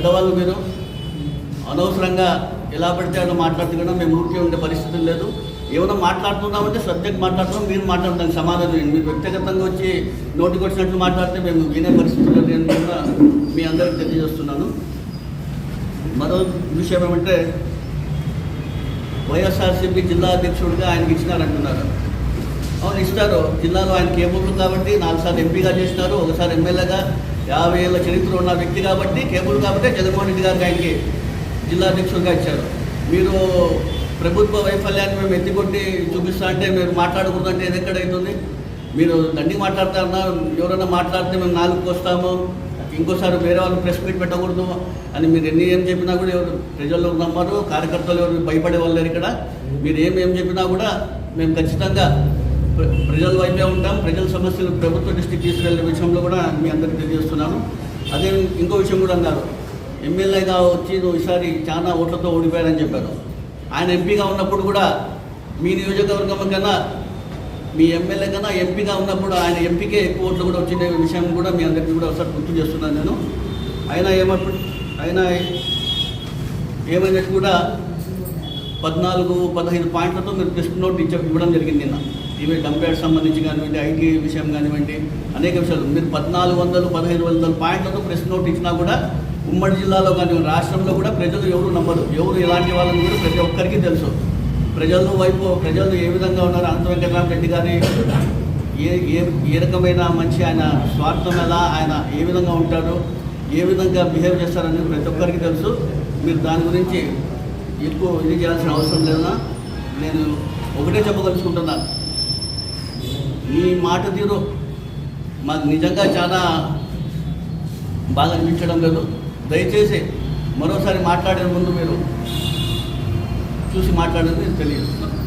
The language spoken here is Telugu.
పెద్దవాళ్ళు మీరు? అనవసరంగా ఎలా పడితే అలా మాట్లాడుతున్నా మేము ఊరికే ఉండే పరిస్థితులు లేదు. ఏమైనా మాట్లాడుతున్నామంటే సబ్జెక్ట్ మాట్లాడుతున్నాం మీరు మాట్లాడతాం సమాధానం మీరు వ్యక్తిగతంగా వచ్చి నోటికి వచ్చినట్లు మాట్లాడితే మేము వినే పరిస్థితులు నేను కూడా మీ అందరికి తెలియజేస్తున్నాను. మరో విషయం ఏమంటే వైఎస్ఆర్సీపీ జిల్లా అధ్యక్షుడిగా ఆయనకి ఇచ్చినారంటున్నారు అవును ఇస్తారు జిల్లాలో ఆయనకి ఏముంది కాబట్టి నాలుగు సార్లు ఎంపీగా చేసినారు. ఒకసారి ఎమ్మెల్యేగా యాభై ఏళ్ళ చరిత్ర ఉన్న వ్యక్తి కాబట్టి కేబుల్ కాబట్టి జగన్మోహన్ రెడ్డి గారికి ఆయనకి జిల్లా అధ్యక్షుడిగా ఇచ్చారు. మీరు ప్రభుత్వ వైఫల్యాన్ని మేము ఎత్తికొట్టి చూపిస్తా అంటే మీరు మాట్లాడకూడదంటే ఇది ఎక్కడైతుంది? మీరు దండి మాట్లాడతారన్నా ఎవరైనా మాట్లాడితే మేము నాలుగుకి వస్తాము ఇంకోసారి వేరే వాళ్ళు ప్రెస్ మీట్ పెట్టకూడదు అని మీరు ఎన్ని ఏం చెప్పినా కూడా ఎవరు ప్రజల్లో నమ్మరు కార్యకర్తలు ఎవరు భయపడే వాళ్ళు ఇక్కడ. మీరు ఏం ఏం చెప్పినా కూడా మేము ఖచ్చితంగా ప్రజల వైపే ఉంటాం. ప్రజల సమస్యలు ప్రభుత్వ దృష్టికి తీసుకెళ్ళే విషయంలో కూడా మీ అందరికీ తెలియజేస్తున్నాను. అదే ఇంకో విషయం కూడా అన్నారు. ఎమ్మెల్యేగా వచ్చి నువ్వు ఈసారి చాలా ఓట్లతో ఓడిపోయారని చెప్పారు. ఆయన ఎంపీగా ఉన్నప్పుడు కూడా మీ నియోజకవర్గం కన్నా మీ ఎమ్మెల్యే కన్నా ఎంపీగా ఉన్నప్పుడు ఆయన ఎంపీకే ఎక్కువ ఓట్లు కూడా వచ్చిన విషయం కూడా మీ అందరికీ కూడా ఒకసారి గుర్తు చేస్తున్నాను నేను. ఆయన ఏమప్పుడు ఆయన ఏమైనట్టు కూడా పద్నాలుగు పదహైదు పాయింట్లతో మీరు టెస్ట్ నోట్ ఇచ్చ ఇవ్వడం జరిగింది నిన్న. ఇవి డంపేట్ సంబంధించి కానివ్వండి ఐటీ విషయం కానివ్వండి అనేక విషయాలు. మీరు పద్నాలుగు వందలు పదహైదు వందల పాయింట్లతో ప్రెస్ నోట్ ఇచ్చినా కూడా ఉమ్మడి జిల్లాలో కానివ్వండి రాష్ట్రంలో కూడా ప్రజలు ఎవరు నమ్మరు. ఎవరు ఎలాంటి వాళ్ళని కూడా ప్రతి ఒక్కరికి తెలుసు. ప్రజలు వైపు ప్రజలు ఏ విధంగా ఉన్నారు? అనంత వెంకటరామరెడ్డి గారి ఏ ఏ ఏ రకమైన మంచి ఆయన స్వార్థం ఎలా? ఆయన ఏ విధంగా ఉంటాడు? ఏ విధంగా బిహేవ్ చేస్తారని ప్రతి ఒక్కరికి తెలుసు. మీరు దాని గురించి ఎక్కువ ఇది చేయాల్సిన అవసరం లేదన్నా నేను ఒకటే చెప్పదలుచుకుంటున్నాను. మీ మాట తీరు మాకు నిజంగా చాలా బాగా అనిపించడం లేదు. దయచేసి మరోసారి మాట్లాడే ముందు మీరు చూసి మాట్లాడేది తెలియజేస్తున్నాను